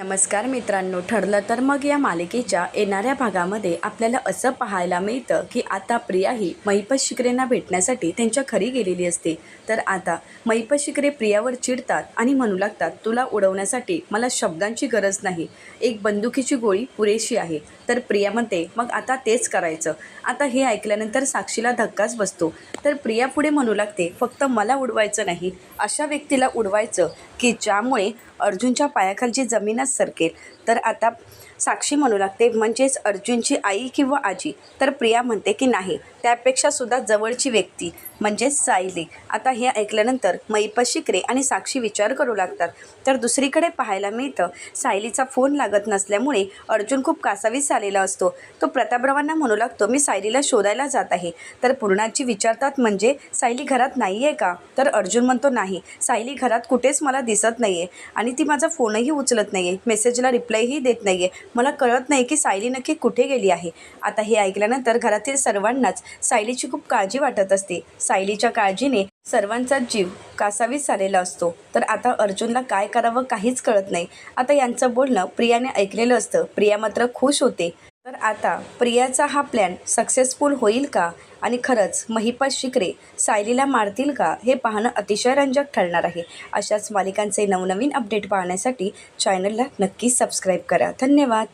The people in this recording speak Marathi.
नमस्कार मित्रांनो ठरलं तर मग या मालिकेच्या येणाऱ्या भागामध्ये आपल्याला असं पाहायला मिळतं की आता प्रिया ही महिपत शिकरेंना भेटण्यासाठी त्यांच्या खरी गेलेली असते. तर आता महिपत शिकरे प्रियावर चिडतात आणि म्हणू लागतात तुला उडवण्यासाठी मला शब्दांची गरज नाही. एक बंदुकीची गोळी पुरेशी आहे. तर प्रिया म्हणते मग आता तेच करायचं. आता हे ऐकल्यानंतर साक्षीला धक्काच बसतो. तर प्रिया पुढे म्हणू लागते फक्त मला उडवायचं नाही. अशा व्यक्तीला उडवायचं की ज्यामुळे अर्जुनच्या पायाखालची जमीन जमीनच सरकेल. तर आता साक्षी म्हणू लागते म्हणजेच अर्जुनची आई किंवा आजी? तर प्रिया म्हणते की नाही. त्यापेक्षा सुद्धा जवळची व्यक्ती म्हणजेच सायली. आता हे ऐकल्यानंतर मैपत शिकरे आणि साक्षी विचार करू लागतात. तर दुसरीकडे पाहायला मिळतं सायलीचा फोन लागत नसल्यामुळे अर्जुन खूप कासावीस आलेला असतो. तो प्रतापरावांना म्हणू लागतो मी सायलीला शोधायला जात आहे. तर पूर्णाची विचारतात म्हणजे सायली घरात नाही आहे का? तर अर्जुन म्हणतो नाही. सायली घरात कुठेच मला दिसत नाही आहे आणि ती माझा फोनही उचलत नाही आहे मेसेजला रिप्लायही देत नाही आहे मला कळत नाही की सायली नक्की कुठे गेली आहे. आता हे ऐकल्यानंतर घरातील सर्वांनाच सायलीची खूप काळजी वाटत असते. सायलीच्या काळजीने सर्वांचाच जीव कासावीस झालेला असतो. तर आता अर्जुनला काय करावं काहीच कळत नाही. आता यांचं बोलणं प्रियाने ऐकलेलं असतं. प्रिया मात्र खुश होते. तर आता प्रियाचा हा प्लॅन सक्सेसफुल होईल का? आणि खरंच महिपा शिकरे सायलीला मारतील का? हे पाहणं अतिशय रंजक ठरणार आहे. अशाच मालिकांचे नवनवीन अपडेट पाहण्यासाठी चॅनलला नक्की सबस्क्राईब करा. धन्यवाद.